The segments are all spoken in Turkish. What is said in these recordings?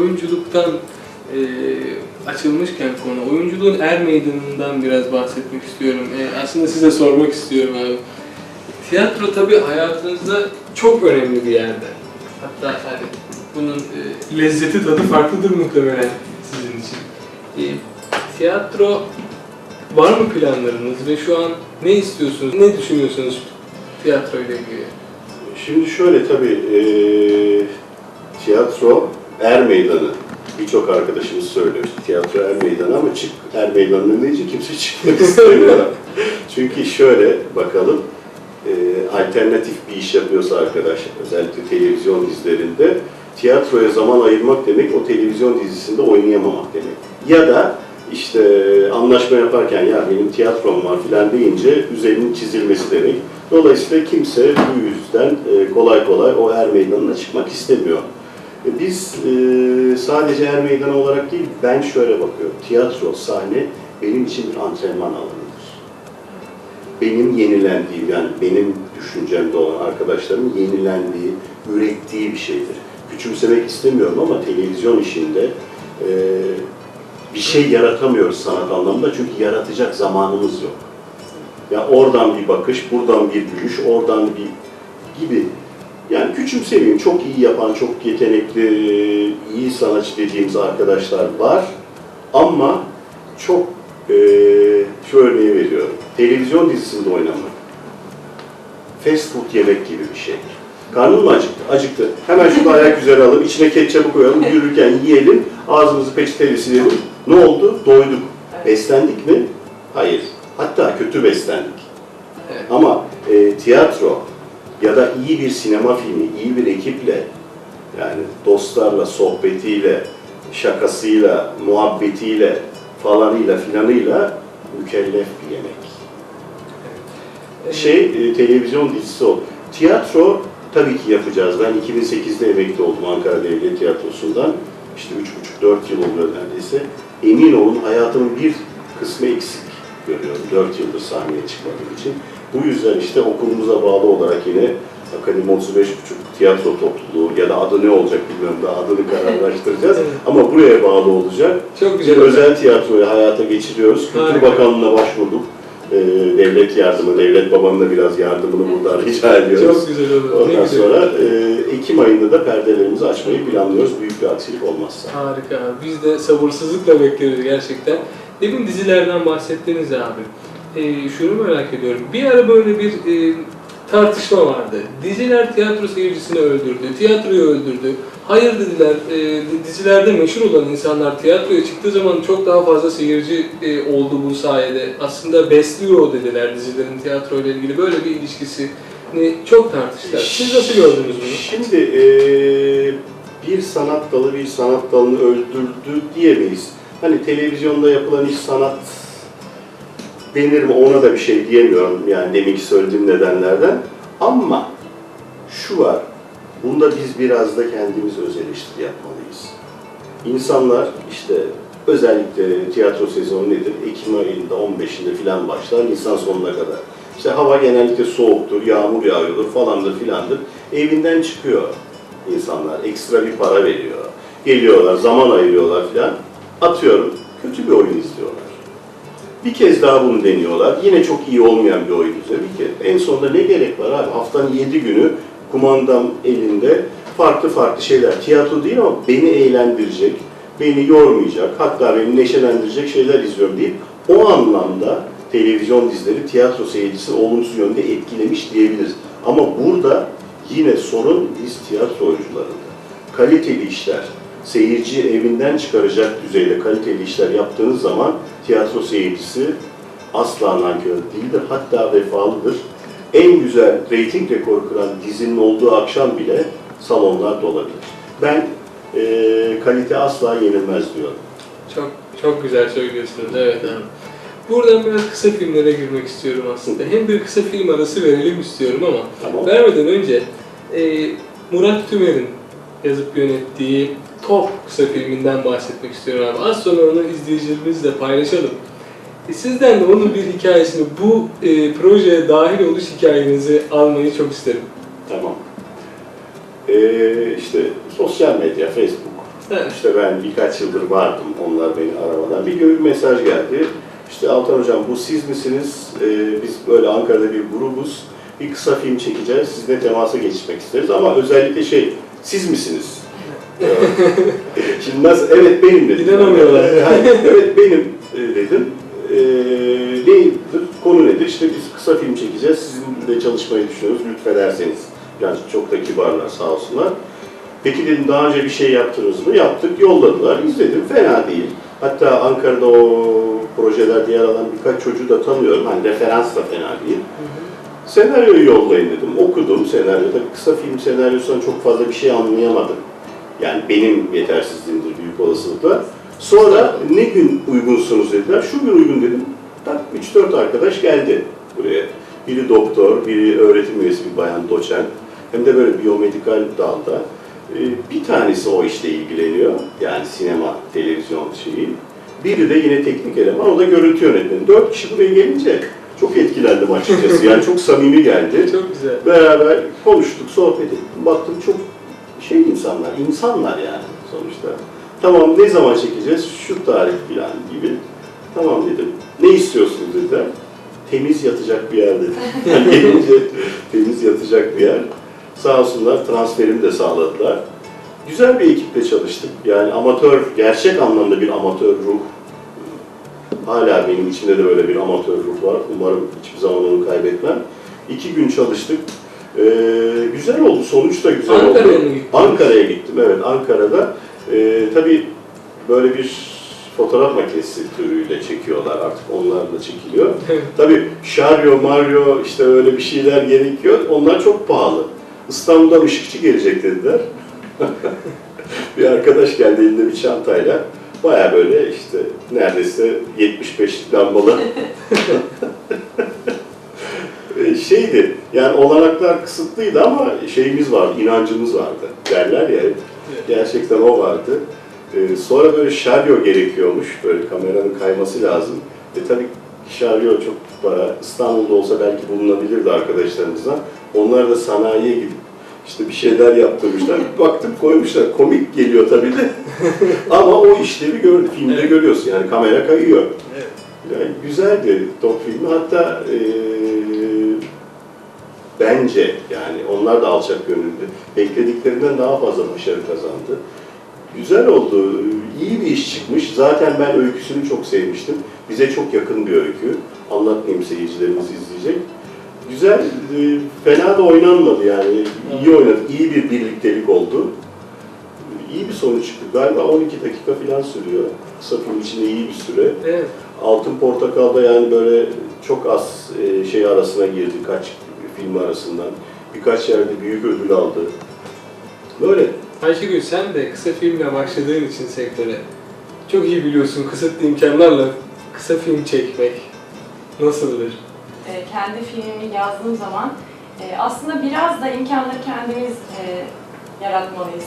Oyunculuktan e, açılmışken konu, oyunculuğun er meydanından biraz bahsetmek istiyorum. E, aslında size sormak istiyorum abi. Tiyatro tabii hayatınızda çok önemli bir yerde. Hatta hani bunun e, lezzeti tadı farklıdır muhtemelen sizin için. E, tiyatro var mı planlarınız ve şu an ne istiyorsunuz, ne düşünüyorsunuz tiyatro ile ilgili? Şimdi şöyle tabii eee, tiyatro er meydanı. Birçok arkadaşımız söylüyor. Tiyatro er meydanı ama çık er meydanının önüne kimse çıkmak istemiyor. Çünkü şöyle bakalım eee, alternatif bir iş yapıyorsa arkadaş özellikle televizyon dizilerinde tiyatroya zaman ayırmak demek o televizyon dizisinde oynayamamak demek. Ya da işte anlaşma yaparken ya benim tiyatrom var filan deyince üzerinin çizilmesi demek. Dolayısıyla kimse bu yüzden e, kolay kolay o er meydanına çıkmak istemiyor. Biz e, sadece er meydanı olarak değil, ben şöyle bakıyorum. Tiyatro, sahne benim için bir antrenman alanıdır. Benim yenilendiğim, yani benim düşüncemde olan arkadaşlarımın yenilendiği, ürettiği bir şeydir. Küçümsemek istemiyorum ama televizyon işinde e, bir şey yaratamıyoruz sanat anlamında çünkü yaratacak zamanımız yok. Ya oradan bir bakış, buradan bir gülüş, oradan bir gibi. Yani küçümsemeyeyim, çok iyi yapan, çok yetenekli, iyi sanatçı dediğimiz arkadaşlar var. Ama çok eee şu örneği veriyorum. Televizyon dizisinde oynamak. Fast food yemek gibi bir şey. Karnın mı acıktı? Acıktı. Hemen şurada ayak üzere alalım, içine ketçapı koyalım, yürürken yiyelim, ağzımızı peçeteyle silelim. Ne oldu? Doyduk. Beslendik mi? Hayır. Hatta kötü beslendik. Ama e, tiyatro ya da iyi bir sinema filmi, iyi bir ekiple, yani dostlarla, sohbetiyle, şakasıyla, muhabbetiyle, falanıyla filanıyla mükellef bir yemek. Şey, e, televizyon dizisi o. Tiyatro tabii ki yapacağız. Ben 2008'de emekli oldum Ankara Devlet Tiyatrosu'ndan. İşte 3,5-4 yıl oluyor neredeyse. Emin olun hayatımın bir kısmı eksik görüyorum. 4 yıldır sahneye çıkmadığım için. Bu yüzden işte okulumuza bağlı olarak yine Akademi 35,5 tiyatro topluluğu ya da adı ne olacak bilmiyorum daha adını kararlaştıracağız. Evet. Ama buraya bağlı olacak. Çok Bir güzel. özel tiyatroyu hayata geçiriyoruz. Kültür Harika. Bakanlığı'na başvurduk. Ee, devlet yardımı, devlet babamın da biraz yardımını burada rica ediyoruz. Çok güzel olur. Ne Ondan güzel. sonra e, Ekim ayında da perdelerimizi açmayı planlıyoruz büyük bir aksilik olmazsa. Harika. Biz de sabırsızlıkla bekliyoruz gerçekten. Demin dizilerden bahsettiniz abi. Ee, şunu merak ediyorum. Bir ara böyle bir e, tartışma vardı. Diziler tiyatro seyircisini öldürdü, tiyatroyu öldürdü. Hayır dediler, e, dizilerde meşhur olan insanlar tiyatroya çıktığı zaman çok daha fazla seyirci e, oldu bu sayede. Aslında besliyor o dediler dizilerin tiyatroyla ilgili böyle bir ilişkisini çok tartıştılar. Siz nasıl gördünüz bunu? Şimdi e, bir sanat dalı bir sanat dalını öldürdü diyemeyiz. Hani televizyonda yapılan iş sanat mi ona da bir şey diyemiyorum yani deminki söylediğim nedenlerden. Ama şu var, bunda biz biraz da kendimiz öz eleştiri yapmalıyız. İnsanlar işte özellikle tiyatro sezonu nedir? Ekim ayında 15'inde filan başlar, Nisan sonuna kadar. İşte hava genellikle soğuktur, yağmur yağıyordur falandır filandır. Evinden çıkıyor insanlar, ekstra bir para veriyor. Geliyorlar, zaman ayırıyorlar filan. Atıyorum, kötü bir oyun izliyorlar. Bir kez daha bunu deniyorlar. Yine çok iyi olmayan bir oyun kez. En sonunda ne gerek var abi? Haftanın 7 günü kumandam elinde farklı farklı şeyler. Tiyatro değil ama beni eğlendirecek, beni yormayacak, hatta beni neşelendirecek şeyler izliyorum deyip o anlamda televizyon dizileri tiyatro seyircisini olumsuz yönde etkilemiş diyebiliriz. Ama burada yine sorun biz tiyatro oyuncularında. Kaliteli işler, seyirci evinden çıkaracak düzeyde kaliteli işler yaptığınız zaman tiyatro seyircisi asla nankör değildir, hatta vefalıdır. En güzel reyting rekoru kıran dizinin olduğu akşam bile salonlar dolabilir. Ben eee kalite asla yenilmez diyorum. Çok çok güzel söylüyorsunuz. Evet abi. Buradan biraz kısa filmlere girmek istiyorum aslında. Hem bir kısa film arası verelim istiyorum ama Tamam. vermeden önce e, Murat Tümer'in yazıp yönettiği Top kısa filminden bahsetmek istiyorum abi. Az sonra onu izleyicilerimizle paylaşalım. E, sizden de onun bir hikayesini, bu e, projeye dahil oluş hikayenizi almayı çok isterim. Tamam. Ee, işte sosyal medya, Facebook, Evet. İşte ben birkaç yıldır vardım, onlar beni aramadan. Bir gün bir mesaj geldi. İşte Altan Hocam bu siz misiniz? Ee, biz böyle Ankara'da bir grubuz. Bir kısa film çekeceğiz. Sizinle temasa geçmek isteriz ama özellikle şey, siz misiniz? Şimdi nasıl? Evet benim dedim. İnanamıyorlar. Evet benim e, dedim. Ee, neydir? Konu nedir? İşte biz kısa film çekeceğiz. Sizinle çalışmayı düşünüyoruz. Lütfederseniz. Yani çok da kibarlar sağ olsunlar. Peki dedim daha önce bir şey yaptınız mı? Yaptık, yolladılar. İzledim, fena değil. Hatta Ankara'da o projelerde yer alan birkaç çocuğu da tanıyorum. Hani referans da fena değil. Senaryoyu yollayın dedim. Okudum senaryoda. Kısa film senaryosundan çok fazla bir şey anlayamadım. Yani benim yetersizliğimdir büyük olasılıkla. Sonra ne gün uygunsunuz dediler. Şu gün uygun dedim. Tak 3-4 arkadaş geldi buraya. Biri doktor, biri öğretim üyesi bir bayan doçent. Hem de böyle biyomedikal dalda. Ee, Bir tanesi o işle ilgileniyor. Yani sinema, televizyon şeyi. Biri de yine teknik eleman, o da görüntü yönetmeni. Dört kişi buraya gelince çok etkilendim açıkçası. Yani çok samimi geldi. Çok güzel. Beraber konuştuk, sohbet ettik. Baktım çok şey insanlar, insanlar yani sonuçta. Tamam ne zaman çekeceğiz? Şu tarih falan gibi. Tamam dedim. Ne istiyorsunuz dediler. Temiz yatacak bir yer dedim. Yani gelince temiz yatacak bir yer. Sağ olsunlar transferimi de sağladılar. Güzel bir ekiple çalıştık. Yani amatör, gerçek anlamda bir amatör ruh. Hala benim içimde de böyle bir amatör ruh var. Umarım hiçbir zaman onu kaybetmem. İki gün çalıştık. Ee, güzel oldu. Sonuç da güzel Ankara'ya oldu. mı? Ankara'ya gittim. Evet Ankara'da. Ee, tabii böyle bir fotoğraf makinesi türüyle çekiyorlar artık. Onlarla çekiliyor. Tabii Şaryo, Mario işte öyle bir şeyler gerekiyor. Onlar çok pahalı. İstanbul'dan ışıkçı gelecek dediler. bir arkadaş geldi elinde bir çantayla. Baya böyle işte neredeyse 75'lik lambalı. E, şeydi yani olanaklar kısıtlıydı ama şeyimiz vardı, inancımız vardı derler ya. Gerçekten o vardı. E, sonra böyle şaryo gerekiyormuş, böyle kameranın kayması lazım. E tabii şaryo çok para, İstanbul'da olsa belki bulunabilirdi arkadaşlarımızdan. Onlar da sanayiye gidip işte bir şeyler yaptırmışlar. Baktım koymuşlar, komik geliyor tabii de. ama o işlevi gördü, filmde Evet. görüyorsun yani kamera kayıyor. Evet. Yani güzeldi top filmi. Hatta eee, bence yani onlar da alçak gönüllü. Beklediklerinden daha fazla başarı kazandı. Güzel oldu. iyi bir iş çıkmış. Zaten ben öyküsünü çok sevmiştim. Bize çok yakın bir öykü. Anlatmayayım seyircilerimiz izleyecek. Güzel, eee, fena da oynanmadı yani. İyi oynadık. İyi bir birliktelik oldu. İyi bir sonuç çıktı. Galiba 12 dakika falan sürüyor. Kısa film içinde iyi bir süre. Evet. Altın Portakal'da yani böyle çok az e, şey arasına girdi kaç film arasından. Birkaç yerde büyük ödül aldı. Böyle. Ayşegül sen de kısa filmle başladığın için sektöre çok iyi biliyorsun kısıtlı imkanlarla kısa film çekmek nasıldır? e, kendi filmimi yazdığım zaman e, aslında biraz da imkanları kendimiz e, yaratmalıyız.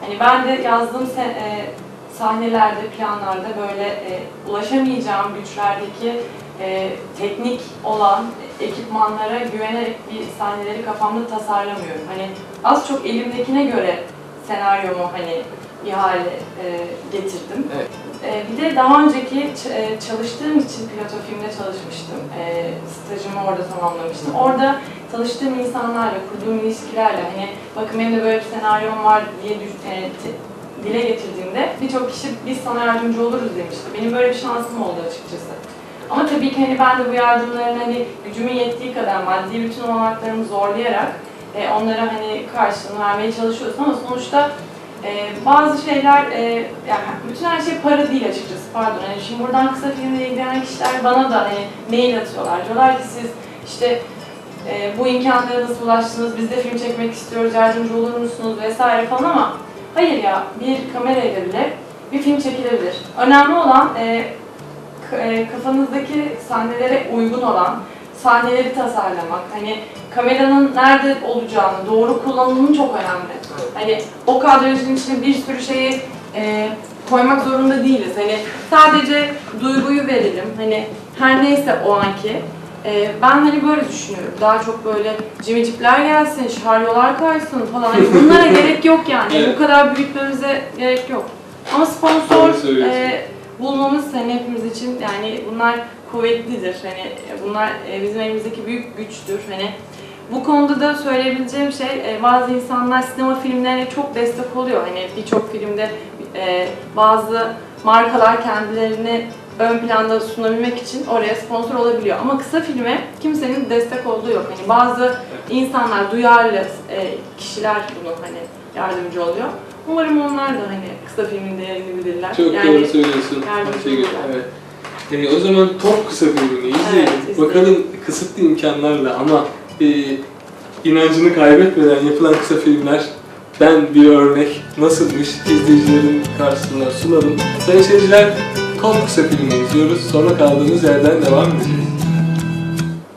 Hani ben de yazdığım se- e, sahnelerde, planlarda böyle e, ulaşamayacağım güçlerdeki e, teknik olan ekipmanlara güvenerek bir sahneleri kafamda tasarlamıyorum. Hani az çok elimdekine göre senaryomu hani bir hale e, getirdim. Evet. Ee, Bir de daha önceki e, çalıştığım için Plato filmde çalışmıştım. Ee, Stajımı orada tamamlamıştım. Orada tanıştığım insanlarla, kurduğum ilişkilerle hani bakın benim de böyle bir senaryom var diye e, dile getirdiğimde birçok kişi biz sana yardımcı oluruz demişti. Benim böyle bir şansım oldu açıkçası. Ama tabii ki hani ben de bu yardımların hani gücümün yettiği kadar maddi bütün olanaklarımı zorlayarak e, onlara hani karşılığını vermeye çalışıyorsun ama sonuçta ee, bazı şeyler, e, yani bütün her şey para değil açıkçası pardon. Hani şimdi buradan kısa filmle ilgilenen kişiler bana da hani mail atıyorlar. Diyorlar ki siz işte e, bu imkanlara nasıl ulaştınız, biz de film çekmek istiyoruz, yardımcı olur musunuz vesaire falan ama hayır ya bir kamerayla bile bir film çekilebilir. Önemli olan e, e, kafanızdaki sahnelere uygun olan sahneleri tasarlamak. Hani kameranın nerede olacağını, doğru kullanımı çok önemli. Hani o kadrajın içine bir sürü şeyi e, koymak zorunda değiliz. Hani sadece duyguyu verelim. Hani her neyse o anki. E, ben hani böyle düşünüyorum. Daha çok böyle cimicikler gelsin, şaryolar kaysın falan. Hani bunlara gerek yok yani. Evet. Bu kadar büyütmemize gerek yok. Ama sponsor e, bulmamız hani hepimiz için yani bunlar kuvvetlidir. Hani e, bunlar e, bizim elimizdeki büyük güçtür. Hani bu konuda da söyleyebileceğim şey e, bazı insanlar sinema filmlerine çok destek oluyor. Hani birçok filmde bazı markalar kendilerini ön planda sunabilmek için oraya sponsor olabiliyor. Ama kısa filme kimsenin destek olduğu yok. Hani bazı insanlar, duyarlı kişiler bunu hani yardımcı oluyor. Umarım onlar da hani kısa filmin değerini bilirler. Çok yani, doğru söylüyorsun. olurlar. Evet. Ee, o zaman top kısa filmini izleyelim. Evet. Bakalım kısıtlı imkanlarla ama e, inancını kaybetmeden yapılan kısa filmler ben bir örnek nasılmış izleyicilerin karşısında sunalım. Sayın seyirciler Top kısa filmi izliyoruz. Sonra kaldığımız yerden devam edeceğiz.